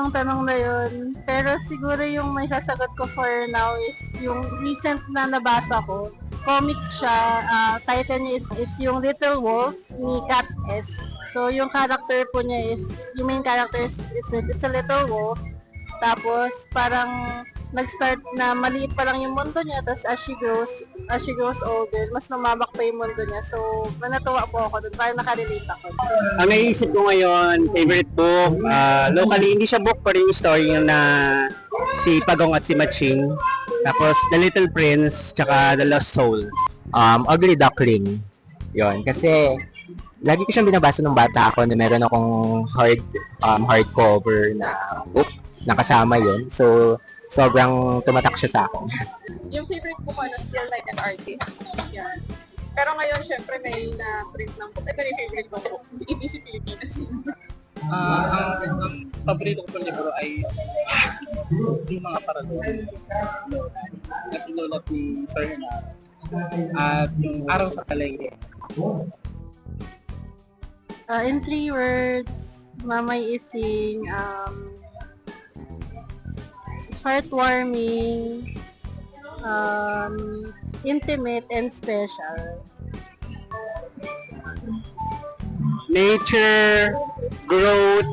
ng tanong na yun. Pero siguro yung may sasagot ko for now is yung recent na nabasa ko. Comics siya. ah, title niya is, is yung Little Wolf ni Kat S. So, yung character po niya is, yung main character is, is it's a little wolf. Tapos, parang nag-start na maliit pa lang yung mundo niya. Tapos, as she grows, as she grows older, mas lumabak pa yung mundo niya. So, manatuwa po ako doon. Parang nakarelate ako. Ang naisip ko ngayon, favorite book, ah, locally, hindi siya book, pero yung story na si Pagong at si Maching. Tapos, The Little Prince, tsaka The Lost Soul. um, Ugly Duckling. Yon kasi lagi ko siyang binabasa nung bata ako na meron akong hard um, hardcover na book na kasama yun. So, sobrang tumatak siya sa akin. yung favorite ko ano, still like an artist. Yan. Pero ngayon, syempre, may na-print ng book. Ito yung favorite kong book. ABC Pilipinas. Ah, ang, ang paborito ko pong libro ay yung mga parado. Kasi Lola ni Sir Renato. At yung Araw sa Palengke. Uh, in three words, Mamay Ising, um, heartwarming, um, intimate, and special. Nature, growth,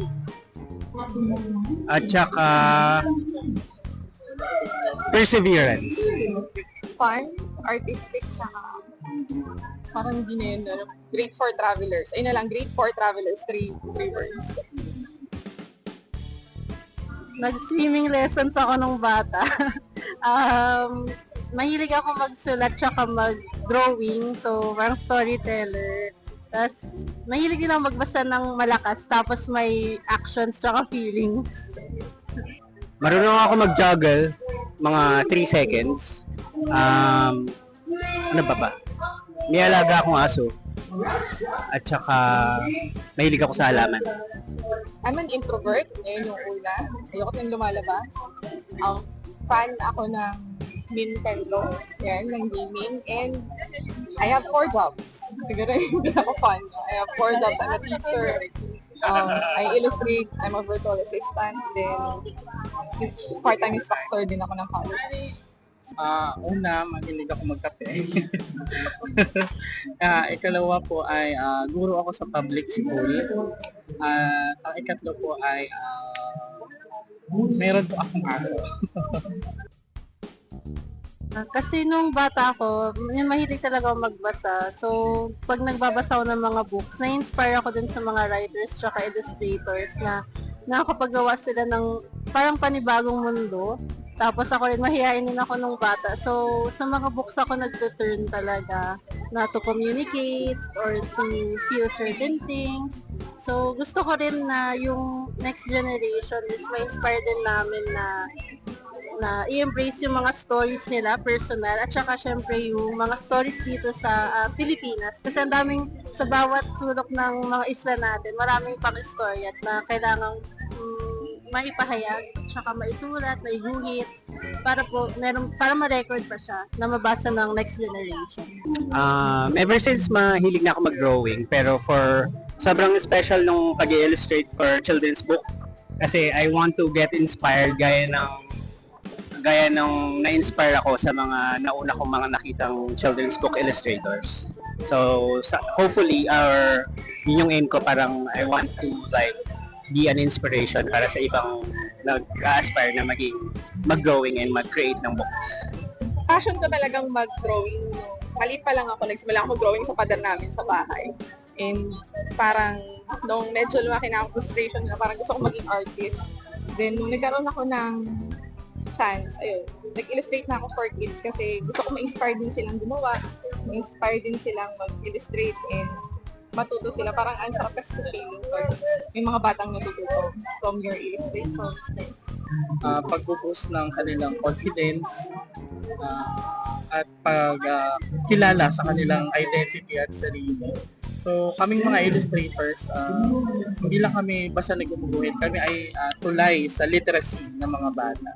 at tsaka perseverance. Fun, artistic, tsaka parang hindi na yun. Ano, great for travelers. Ayun na lang, great for travelers. Three, three words. Nag-swimming lessons ako nung bata. um, mahilig ako magsulat tsaka mag-drawing. So, parang storyteller. Tapos, mahilig din ako magbasa ng malakas. Tapos, may actions tsaka feelings. Marunong ako mag-juggle, mga 3 seconds. Um, ano ba ba? May alaga akong aso. At saka, mahilig ako sa halaman. I'm an introvert. Ngayon yung una. Ayoko nang lumalabas. Ang fan ako ng Nintendo. Yan, ng gaming. And I have four jobs. Siguro yung pinaka fun. I have four jobs. I'm a teacher. Um, I illustrate. I'm a virtual assistant. Then, part-time instructor din ako ng college. Ah, una, mahilig ako magkape. Ah, ikalawa po ay ah, guro ako sa public school. At ang ikatlo po ay ah, meron po akong aso. Ah, Kasi nung bata ako, yun mahilig talaga ako magbasa. So, pag nagbabasa ako ng mga books, na-inspire ako dun sa mga writers tsaka illustrators na nakakapagawa sila ng parang panibagong mundo. Tapos ako rin, mahihain din ako nung bata. So, sa mga books ako nagtuturn talaga na to communicate or to feel certain things. So, gusto ko rin na yung next generation is ma-inspire din namin na na i-embrace yung mga stories nila, personal, at saka syempre yung mga stories dito sa ah, Pilipinas. Kasi ang daming, sa bawat sulok ng mga isla natin, maraming pang istorya at na kailangang mm, maipahayag, tsaka maisulat, maiguhit, para po, meron, para ma-record pa siya na mabasa ng next generation. Um, ever since mahilig na ako mag-drawing, pero for sobrang special nung pag illustrate for children's book. Kasi I want to get inspired gaya ng gaya ng na-inspire ako sa mga nauna kong mga nakitang children's book illustrators. So, sa, hopefully, our, yun yung aim ko, parang I want to like be an inspiration para sa ibang nag-aspire na maging mag-drawing and mag-create ng books. passion ko talagang mag-drawing. Maliit pa lang ako, nagsimula ako mag-drawing sa pader namin sa bahay. And parang nung medyo lumaki na ang frustration na parang gusto ko maging artist. Then nung nagkaroon ako ng chance, ayun, nag-illustrate na ako for kids kasi gusto ko ma-inspire din silang gumawa, ma-inspire din silang mag-illustrate and matuto sila. Parang ang sarap kasi sa feeling ko. May mga batang natututo from your illustrations. uh, pag-boost ng kanilang confidence ah, at pag ah, kilala sa kanilang identity at sarili. So, kaming mga illustrators, ah, hindi lang kami basta nagumuguhit, kami ay ah, tulay sa literacy ng mga bata.